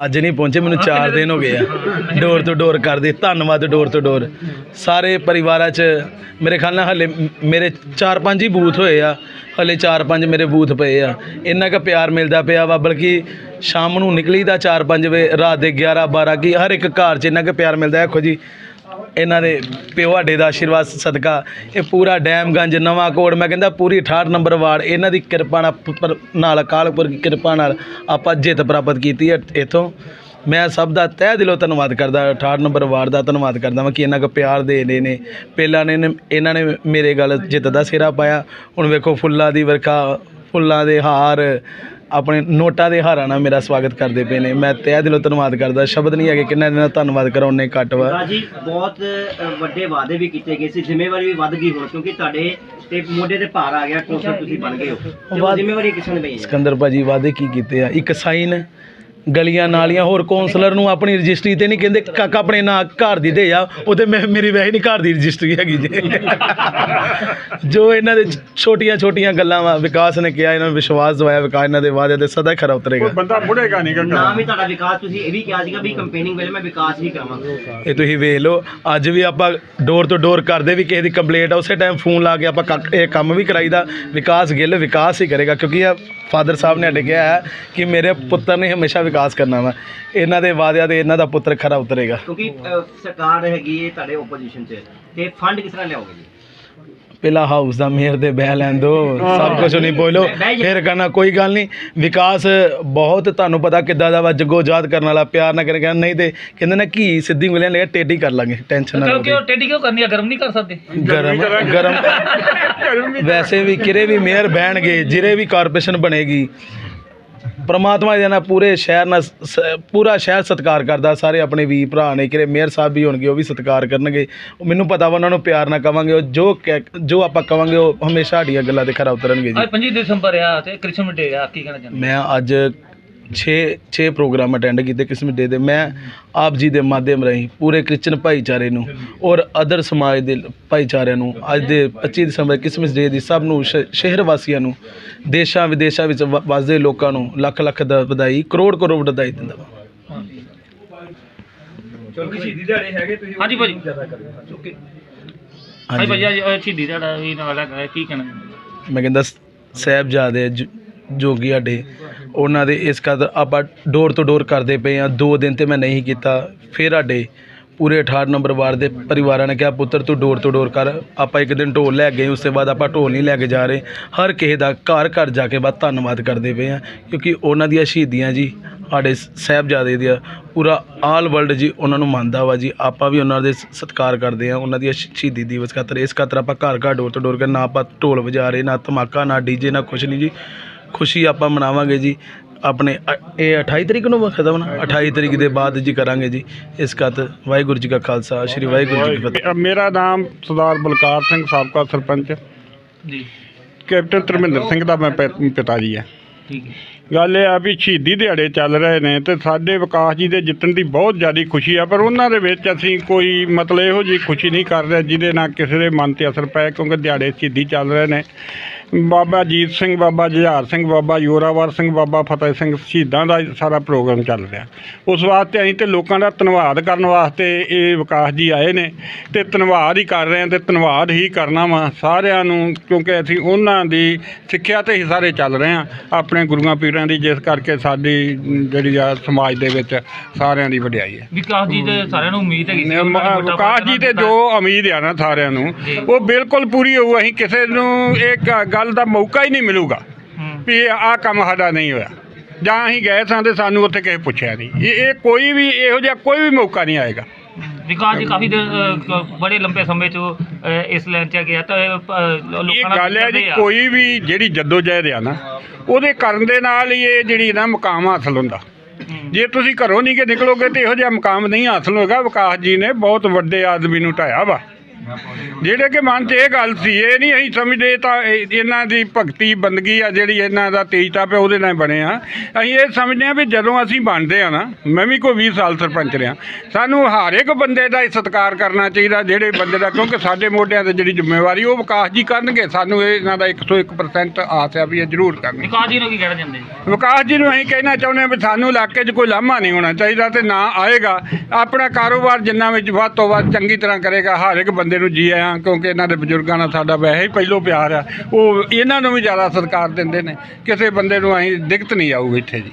ਅੱਜ ਨਹੀਂ ਪਹੁੰਚੇ ਮੈਨੂੰ 4 ਦਿਨ ਹੋ ਗਏ ਆ। ਡੋਰ ਤੋਂ ਡੋਰ ਕਰਦੇ ਧੰਨਵਾਦ ਡੋਰ ਤੋਂ ਡੋਰ। ਸਾਰੇ ਪਰਿਵਾਰਾਂ 'ਚ ਮੇਰੇ ਖਿਆਲ ਨਾਲ ਹਲੇ ਮੇਰੇ 4-5 ਹੀ ਬੂਥ ਹੋਏ ਆ ਹਲੇ 4-5 ਮੇਰੇ ਬੂਥ ਪਏ ਆ। ਇੰਨਾ ਕੁ ਪਿਆਰ ਮਿਲਦਾ ਪਿਆ ਵਾ ਬਲਕਿ ਸ਼ਾਮ ਨੂੰ ਨਿਕਲੀਦਾ 4-5 ਵਜੇ ਰਾਤ ਦੇ 11-12 ਕੀ ਹਰ ਇੱਕ ਘਰ 'ਚ ਇੰਨਾ ਕੁ ਪਿਆਰ ਮਿਲਦਾ ਦੇਖੋ ਜੀ ਇਹਨਾਂ ਦੇ ਪਿਓ ਸਾਡੇ ਦਾ ਆਸ਼ੀਰਵਾਦ, ਸਦਕਾ। ਇਹ ਪੂਰਾ ਡੈਮਗੰਜ ਨਵਾਂ ਕੋੜ ਮੈਂ ਕਹਿੰਦਾ ਪੂਰੀ 68 ਨੰਬਰ ਵਾਰਡ, ਇਹਨਾਂ ਦੀ ਕਿਰਪਾ ਨਾਲ ਨਾਲ ਅਕਾਲਪੁਰ ਦੀ ਕਿਰਪਾ ਨਾਲ ਆਪਾਂ ਜਿੱਤ ਪ੍ਰਾਪਤ ਕੀਤੀ ਹੈ ਇੱਥੋਂ। ਮੈਂ ਸਭ ਦਾ ਤਹਿ ਦਿਲੋਂ ਧੰਨਵਾਦ ਕਰਦਾ 68 ਨੰਬਰ ਵਾਰਡ ਦਾ ਧੰਨਵਾਦ ਕਰਦਾ ਮੈਂ ਕਿ ਇਹਨਾਂ ਕੋ ਪਿਆਰ ਦੇ ਰਹੇ ਨੇ। ਪਹਿਲਾਂ ਨੇ ਨੇ- ਇਹਨਾਂ ਨੇ ਮੇਰੇ ਗੱਲ ਜਿੱਤ ਦਾ ਸਿਰਾ ਪਾਇਆ। ਹੁਣ ਵੇਖੋ ਫੁੱਲਾਂ ਦੀ ਵਰਖਾ, ਫੁੱਲਾਂ ਦੇ ਹਾਰ ਆਪਣੇ ਨੋਟਾਂ ਦੇ ਹਾਰਾਂ ਨਾਲ ਮੇਰਾ ਸਵਾਗਤ ਕਰਦੇ ਪਏ ਨੇ। ਮੈਂ ਤਹਿ ਦਿਲੋਂ ਧੰਨਵਾਦ ਕਰਦਾ। ਸ਼ਬਦ ਨਹੀਂ ਹੈਗੇ ਕਿੰਨਾ ਇਹਨਾਂ ਦਾ ਧੰਨਵਾਦ ਕਰਾਉਣੇ ਘੱਟ ਵਾ। ਰਾਜੀ ਬਹੁਤ ਵੱਡੇ ਵਾਅਦੇ ਵੀ ਕੀਤੇ ਗਏ ਸੀ। ਜ਼ਿੰਮੇਵਾਰੀ ਵੀ ਵੱਧ ਗਈ ਹੁਣ ਕਿਉਂਕਿ ਤੁਹਾਡੇ ਤੇ ਮੋਢੇ ਤੇ ਭਾਰ ਆ ਗਿਆ ਕੌਂਸਲ ਤੁਸੀਂ ਬਣ ਗਏ ਹੋ। ਜ਼ਿੰਮੇਵਾਰੀ ਕਿਸ ਨੇ ਸਿਕੰਦਰ ਭਾਜੀ ਵਾਅਦੇ ਕੀ ਕੀਤੇ ਆ? ਇੱਕ ਸਾਈਨ ਗਲੀਆਂ ਨਾਲੀਆਂ ਹੋਰ ਕੌਂਸਲਰ ਨੂੰ ਆਪਣੀ ਰਜਿਸਟਰੀ ਤੇ ਨਹੀਂ ਕਹਿੰਦੇ ਕਾਕਾ ਆਪਣੇ ਨਾਂ ਘਰ ਦੀ ਦੇ ਆ। ਉਹਦੇ ਮੈਂ ਮੇਰੀ ਵੈਸੇ ਨਹੀਂ ਘਰ ਦੀ ਰਜਿਸਟਰੀ ਹੈਗੀ ਜੇ। ਜੋ ਇਹਨਾਂ ਦੇ ਛੋਟੀਆਂ ਛੋਟੀਆਂ ਗੱਲਾਂ ਵਾ ਵਿਕਾਸ ਨੇ ਕਿਹਾ ਇਹਨਾਂ ਨੂੰ ਵਿਸ਼ਵਾਸ ਦਵਾਇਆ ਵਿਕਾਸ ਇਹਨਾਂ ਦੇ ਵਾਅਦੇ ਤੇ ਸਦਾ ਖਰਾ ਉਤਰੇਗਾ। ਬੰਦਾ ਮੁੜੇਗਾ ਨਹੀਂ ਨਾਮ ਵੀ ਤੁਹਾਡਾ ਵਿਕਾਸ ਤੁਸੀਂ ਇਹ ਵੀ ਕਿਹਾ ਸੀਗਾ ਵੀ ਕੰਪੇਨਿੰਗ ਵੇਲੇ ਮੈਂ ਵਿਕਾਸ ਹੀ ਕਰਾਂਗਾ। ਇਹ ਤੁਸੀਂ ਵੇਖ ਲਓ ਅੱਜ ਵੀ ਆਪਾਂ ਡੋਰ ਤੋਂ ਡੋਰ ਕਰਦੇ ਵੀ ਕਿਸੇ ਦੀ ਕੰਪਲੇਂਟ ਆ ਉਸੇ ਟਾਈਮ ਫੋਨ ਲਾ ਕੇ ਆਪਾਂ ਇਹ ਕੰਮ ਵੀ ਕਰਾਈਦਾ ਵਿਕਾਸ ਗਿੱਲ ਵਿਕਾਸ ਹੀ ਕਰੇਗਾ ਕਿਉਂਕਿ ਇਹ ਫਾਦਰ ਸਾਹਿਬ ਨੇ ਸਾਡੇ ਕਿਹਾ ਹੈ ਕਿ ਮੇਰੇ ਪੁੱਤਰ ਨੇ ਹਮੇਸ਼ਾ ਵਿਕਾਸ ਕਰਨਾ ਵਾ। ਇਹਨਾਂ ਦੇ ਵਾਅਦਿਆਂ ਤੇ ਇਹਨਾਂ ਦਾ ਪੁੱਤਰ ਖਰਾ ਉਤਰੇਗਾ। ਕਿਉਂਕਿ ਅ, ਸਰਕਾਰ ਹੈਗੀ ਹੈ ਤੁਹਾਡੇ ਓਪੋਜੀਸ਼ਨ 'ਚ। ਤੇ ਫੰਡ ਕਿਸ ਤਰ੍ਹਾਂ ਲਿਆਓਗੇ ਜੀ? ਪਹਿਲਾ ਹਾਊਸ ਦਾ ਮੇਅਰ ਦੇ ਬਹਿ ਲੈਣ ਦੋ ਸਭ ਕੁਝ ਨਹੀਂ ਬੋਲੋ ਫਿਰ ਕਰਨਾ ਕੋਈ ਗੱਲ ਨਹੀਂ ਵਿਕਾਸ ਬਹੁਤ ਤੁਹਾਨੂੰ ਪਤਾ ਕਿੱਦਾਂ ਦਾ ਵਾ ਜੱਗੋ ਜਾਤ ਕਰਨ ਵਾਲਾ ਪਿਆਰ ਨਾ ਕਰੇ ਨਹੀਂ ਤੇ ਕਹਿੰਦੇ ਨਾ ਕੀ ਸਿੱਧੀ ਉਂਗਲੀਆਂ ਲੈ ਟੇਢੀ ਕਰ ਲਾਂਗੇ ਟੈਨਸ਼ਨ ਨਾ ਕਿਉਂ ਲਓ ਕਿਉਂ ਟੇਢੀ ਕਿਉਂ ਕਰਨੀ ਆ? ਗਰਮ ਨਹੀਂ ਕਰ ਸਕਦੇ? ਗਰਮ ਗਰਮ। ਵੈਸੇ ਵੀ ਕਿਰੇ ਵੀ ਮੇਅਰ ਬਹਿਣਗੇ ਜਿਹੜੇ ਵੀ ਕਾਰਪੋਰੇਸ਼ਨ ਬਣੇਗੀ। ਪ੍ਰਮਾਤਮਾ ਦੇ ਨਾਲ ਪੂਰੇ ਸ਼ਹਿਰ ਨਾਲ ਪੂਰਾ ਸ਼ਹਿਰ ਸਤਿਕਾਰ ਕਰਦਾ ਸਾਰੇ ਆਪਣੇ ਵੀ ਭਰਾ ਨੇ ਕਿਰੇ ਮੇਅਰ ਸਾਹਿਬ ਵੀ ਹੋਣਗੇ ਉਹ ਵੀ ਸਤਿਕਾਰ ਕਰਨਗੇ। ਮੈਨੂੰ ਪਤਾ ਵਾ ਉਹਨਾਂ ਨੂੰ ਪਿਆਰ ਨਾਲ ਕਵਾਂਗੇ ਉਹ ਜੋ ਜੋ ਆਪਾਂ ਕਵਾਂਗੇ ਉਹ ਹਮੇਸ਼ਾ ਸਾਡੀਆਂ ਗੱਲਾਂ ਤੇ ਖਰਾ ਉਤਰਨਗੇ ਜੀ। ਅੱਜ 25 ਦਸੰਬਰ ਆ ਤੇ ਕ੍ਰਿਸਮਸ ਡੇ ਆ ਕੀ ਕਹਿਣਾ ਚਾਹੁੰਦੇ? ਮੈਂ ਅੱਜ 6 6 ਪ੍ਰੋਗਰਾਮ ਅਟੈਂਡ ਕੀਤੇ ਕਿਸਮ ਡੇ ਦੇ ਮੈਂ ਆਪ ਜੀ ਦੇ ਮਾਧਿਅਮ ਰਾਹੀਂ ਪੂਰੇ ਕ੍ਰਿਸਚਨ ਭਾਈਚਾਰੇ ਨੂੰ ਔਰ ਅਦਰ ਸਮਾਜ ਦੇ ਭਾਈਚਾਰਿਆਂ ਨੂੰ ਅੱਜ ਦੇ 25 ਦਸੰਬਰ ਕ੍ਰਿਸਮਸ ਡੇ ਦੀ ਸਭ ਨੂੰ ਸ਼ਹਿਰ ਵਾਸੀਆਂ ਨੂੰ ਦੇਸ਼ਾਂ ਵਿਦੇਸ਼ਾਂ ਵਿੱਚ ਵਸਦੇ ਲੋਕਾਂ ਨੂੰ ਲੱਖ ਲੱਖ ਦਾ ਵਧਾਈ ਕਰੋੜ ਕਰੋੜ ਵਧਾਈ ਦਿੰਦਾ ਹਾਂ ਹਾਂਜੀ ਭਾਜੀ। ਓਕੇ ਹਾਂਜੀ। ਭਾਜੀ ਅੱਜ ਅ, ਸ਼ਹੀਦੀ ਦਿਹਾੜਾ ਵੀ ਨਾਲ ਹੈਗਾ ਕੀ ਕਹਿਣਾ ਚਾਹੁੰਦੇ ਮੈਂ ਕਹਿੰਦਾ ਸਾਹਿਬਜ਼ਾਦੇ ਜ- ਜੋਗੀ ਸਾਡੇ ਉਹਨਾਂ ਦੇ ਇਸ ਕਦਰ ਆਪਾਂ ਡੋਰ ਤੋਂ ਡੋਰ ਕਰਦੇ ਪਏ ਹਾਂ। ਦੋ ਦਿਨ ਤਾਂ ਮੈਂ ਨਹੀਂ ਕੀਤਾ, ਫਿਰ ਸਾਡੇ ਪੂਰੇ 68 ਨੰਬਰ ਵਾਰਡ ਦੇ ਪਰਿਵਾਰਾਂ ਨੇ ਕਿਹਾ, ਪੁੱਤਰ, ਤੂੰ ਡੋਰ ਤੋਂ ਡੋਰ ਕਰ। ਆਪਾਂ ਇੱਕ ਦਿਨ ਢੋਲ ਲੈ ਗਏ ਉਸ ਤੋਂ ਬਾਅਦ ਆਪਾਂ ਢੋਲ ਨਹੀਂ ਲੈ ਕੇ ਜਾ ਰਹੇ। ਹਰ ਕਿਸੇ ਦਾ ਘਰ ਘਰ ਜਾ ਕੇ ਬਾਅਦ ਧੰਨਵਾਦ ਕਰਦੇ ਪਏ ਹਾਂ, ਕਿਉਂਕਿ ਉਹਨਾਂ ਦੀਆਂ ਸ਼ਹੀਦੀਆਂ ਜੀ, ਸਾਡੇ ਸਾਹਿਬਜ਼ਾਦੇ ਦੀਆਂ, ਪੂਰਾ ਆਲ ਵਰਲਡ ਜੀ ਉਹਨਾਂ ਨੂੰ ਮੰਨਦਾ ਵਾ ਜੀ। ਆਪਾਂ ਵੀ ਉਹਨਾਂ ਦੇ ਸਤਿਕਾਰ ਕਰਦੇ ਹਾਂ, ਉਹਨਾਂ ਦੀਆਂ ਸ਼ਹੀਦੀ ਦਿਵਸ ਖਾਤਰ। ਇਸ ਖਾਤਰ ਆਪਾਂ ਘਰ ਘਰ ਡੋਰ ਤੋਂ ਡੋਰ ਕੇ ਨਾ ਆਪਾਂ ਢੋਲ ਵਜਾ ਰਹੇ, ਨਾ ਧਮਾਕਾ, ਨਾ ਡੀਜੇ, ਨਾ ਕੁਛ ਨਹੀਂ ਜੀ। ਖੁਸ਼ੀ ਆਪਾਂ ਮਨਾਵਾਂਗੇ ਜੀ। ਆਪਣੇ ਅ- ਇਹ 28 ਤਰੀਕ ਨੂੰ ਖਤਮ ਨਾ 28 ਤਰੀਕ ਦੇ ਬਾਅਦ ਜੀ ਕਰਾਂਗੇ ਜੀ। ਇਸ ਖਾਤਰ ਵਾਹਿਗੁਰੂ ਜੀ ਕਾ ਖਾਲਸਾ ਸ੍ਰੀ ਵਾਹਿਗੁਰੂ ਜੀ ਕੀ ਫਤਿਹ। ਮੇਰਾ ਨਾਮ ਸਰਦਾਰ ਬਲਕਾਰ ਸਿੰਘ ਸਾਬਕਾ ਸਰਪੰਚ। ਜੀ। ਕੈਪਟਨ ਧਰਮਿੰਦਰ ਸਿੰਘ ਦਾ ਮੈਂ ਪੈ- ਪਿਤਾ ਜੀ ਆ। ਠੀਕ ਹੈ। ਗੱਲ ਇਹ ਆ ਵੀ ਸ਼ਹੀਦੀ ਦਿਹਾੜੇ ਚੱਲ ਰਹੇ ਨੇ ਤੇ ਸਾਡੇ ਵਿਕਾਸ ਜੀ ਦੇ ਜਿੱਤਣ ਦੀ ਬਹੁਤ ਜ਼ਿਆਦਾ ਖੁਸ਼ੀ ਆ, ਪਰ ਉਹਨਾਂ ਦੇ ਵਿੱਚ ਅਸੀਂ ਕੋਈ ਮਤਲਬ ਇਹੋ ਜਿਹੀ ਖੁਸ਼ੀ ਨਹੀਂ ਕਰ ਰਹੇ ਜਿਹਦੇ ਨਾਲ ਕਿਸੇ ਦੇ ਮਨ ਤੇ ਅਸਰ ਪਏ, ਕਿਉਂਕਿ ਦਿਹਾੜੇ ਸ਼ਹੀਦੀ ਚੱਲ ਰਹੇ ਨੇ। ਬਾਬਾ ਜੀਤ ਸਿੰਘ, ਬਾਬਾ ਜੁਝਾਰ ਸਿੰਘ, ਬਾਬਾ ਯੋਰਾਵਰ ਸਿੰਘ, ਬਾਬਾ ਫਤਿਹ ਸਿੰਘ ਸ਼ਹੀਦਾਂ ਦਾ ਸਾਰਾ ਪ੍ਰੋਗਰਾਮ ਚੱਲ ਰਿਹਾ। ਉਸ ਵਾਸਤੇ ਅਸੀਂ ਤੇ ਲੋਕਾਂ ਦਾ ਧੰਨਵਾਦ ਕਰਨ ਵਾਸਤੇ ਇਹ ਵਿਕਾਸ ਜੀ ਆਏ ਨੇ ਤੇ ਧੰਨਵਾਦ ਹੀ ਕਰ ਰਹੇ ਹਾਂ ਤੇ ਧੰਨਵਾਦ ਹੀ ਕਰਨਾ ਵਾ ਸਾਰਿਆਂ ਨੂੰ, ਕਿਉਂਕਿ ਅਸੀਂ ਉਹਨਾਂ ਦੀ ਸਿੱਖਿਆ ਤੇ ਹੀ ਸਾਰੇ ਚੱਲ ਰਹੇ ਹਾਂ, ਆਪਣੇ ਗੁਰੂਆਂ ਪੀਰਾਂ ਦੀ ਜਿਸ ਕਰਕੇ ਸਾਡੀ ਜਿਹੜੀ ਆ ਸਮਾਜ ਦੇ ਵਿੱਚ ਸਾਰਿਆਂ ਦੀ ਵਡਿਆਈ ਹੈ। ਵਿਕਾਸ ਜੀ ਦੇ ਸਾਰਿਆਂ ਨੂੰ ਉਮੀਦ ਹੈਗੀ ਸੀ ਉਹਨਾਂ ਨੇ ਵੋਟਾਂ ਵਿਕਾਸ ਜੀ ਤੇ ਜੋ ਉਮੀਦ ਆ ਨਾ ਸਾਰਿਆਂ ਨੂੰ ਉਹ ਬਿਲਕੁਲ ਪੂਰੀ ਹੋਊ। ਅਸੀਂ ਕਿਸੇ ਨੂੰ ਇਹ ਗ- ਗੱਲ ਦਾ ਮੌਕਾ ਹੀ ਨਹੀਂ ਮਿਲੂਗਾ ਹੂੰ। ਵੀ ਆਹ ਕੰਮ ਸਾਡਾ ਨਹੀਂ ਹੋਇਆ। ਜਾਂ ਅਸੀਂ ਗਏ ਸਾਂ ਤੇ ਸਾਨੂੰ ਉੱਥੇ ਕਿਸੇ ਪੁੱਛਿਆ ਨਹੀਂ। ਇਹ ਇਹ ਕੋਈ ਵੀ ਇਹੋ ਜਿਹਾ ਕੋਈ ਵੀ ਮੌਕਾ ਨਹੀਂ ਆਏਗਾ। ਵਿਕਾਸ ਜੀ ਕਾਫੀ ਦੇਰ, ਅ, ਕ- ਬੜੇ ਲੰਬੇ ਸਮੇਂ ਤੋਂ ਅ, ਇਸ ਲਾਈਨ 'ਚ ਗਿਆ ਤਾਂ ਇਹ, ਅ, ਇਹ ਲੋਕਾਂ ਨਾਲ ਗੱਲ ਹੈ ਜੀ ਕਰਦੇ ਆ। ਕੋਈ ਵੀ ਜਿਹੜੀ ਜਦੋਜਹਿਦ ਆ ਨਾ ਉਹਦੇ ਕਰਨ ਦੇ ਨਾਲ ਹੀ ਇਹ ਜਿਹੜੀ ਨਾ ਮੁਕਾਮ ਹਾਸਲ ਹੁੰਦਾ। ਜੇ ਤੁਸੀਂ ਘਰੋਂ ਨਹੀਂ ਕਿ ਨਿਕਲੋਗੇ ਤੇ ਇਹੋ ਜਿਹਾ ਮੁਕਾਮ ਨਹੀਂ ਹਾਸਲ ਹੋਏਗਾ। ਵਿਕਾਸ ਜੀ ਨੇ ਬਹੁਤ ਵੱਡੇ ਆਦਮੀ ਨੂੰ ਢਾਇਆ ਵਾ। ਜਿਹੜੇ ਕਿ ਮਨ 'ਚ ਇਹ ਗੱਲ ਸੀ ਇਹ ਨਹੀਂ ਅਸੀਂ ਸਮਝਦੇ ਤਾਂ ਇਹ- ਇਹਨਾਂ ਦੀ ਭਗਤੀ ਬੰਦਗੀ ਆ ਜਿਹੜੀ ਇਹਨਾਂ ਦਾ ਤੇਜਤਾ ਪਿਆ ਉਹਦੇ ਨਾਲ ਬਣੇ ਆ। ਅਸੀਂ ਇਹ ਸਮਝਦੇ ਆ ਵੀ ਜਦੋਂ ਅਸੀਂ ਬਣਦੇ ਆ ਨਾ ਮੈਂ ਵੀ ਕੋਈ 20 ਸਾਲ ਸਰਪੰਚ ਰਿਹਾ। ਸਾਨੂੰ ਹਰ ਇੱਕ ਬੰਦੇ ਦਾ ਹੀ ਸਤਿਕਾਰ ਕਰਨਾ ਚਾਹੀਦਾ ਜਿਹੜੇ ਬੰਦੇ ਦਾ ਕਿਉਂਕਿ ਸਾਡੇ ਮੋਢਿਆਂ ਤੇ ਜਿਹੜੀ ਜ਼ਿੰਮੇਵਾਰੀ ਉਹ ਵਿਕਾਸ ਜੀ ਕਰਨਗੇ। ਸਾਨੂੰ ਇਹ ਇਹਨਾਂ ਦਾ 101% ਆਸ ਆ ਵੀ ਇਹ ਜ਼ਰੂਰ ਕਰਨਗੇ। ਵਿਕਾਸ ਜੀ ਨੂੰ ਕੀ ਕਹਿਣਾ ਚਾਹੁੰਦੇ ਜੀ? ਵਿਕਾਸ ਜੀ ਨੂੰ ਅਸੀਂ ਕਹਿਣਾ ਚਾਹੁੰਦੇ ਹਾਂ ਵੀ ਸਾਨੂੰ ਇਲਾਕੇ 'ਚ ਕੋਈ ਲਾਮਾ ਨਹੀਂ ਹੋਣਾ ਚਾਹੀਦਾ ਤੇ ਨਾ ਆਏਗਾ। ਆਪਣਾ ਕਾਰੋਬਾਰ ਜਿੰਨਾ ਵਿੱਚ ਵੱਧ ਤੋਂ ਵੱਧ ਚੰਗੀ ਤਰ੍ਹਾਂ ਕਰੇਗਾ ਹਰ ਇੱਕ ਬੰਦੇ ਬੰਦੇ ਨੂੰ ਜੀ ਆਇਆਂ, ਕਿਉਂਕਿ ਇਹਨਾਂ ਦੇ ਬਜ਼ੁਰਗਾਂ ਨਾਲ ਸਾਡਾ ਵੈਸੇ ਹੀ ਪਹਿਲੋਂ ਪਿਆਰ ਆ। ਉਹ, ਇਹਨਾਂ ਨੂੰ ਵੀ ਜ਼ਿਆਦਾ ਸਤਿਕਾਰ ਦਿੰਦੇ ਨੇ। ਕਿਸੇ ਬੰਦੇ ਨੂੰ ਅਸੀਂ ਦਿੱਕਤ ਨਹੀਂ ਆਊਗੀ ਇੱਥੇ ਜੀ।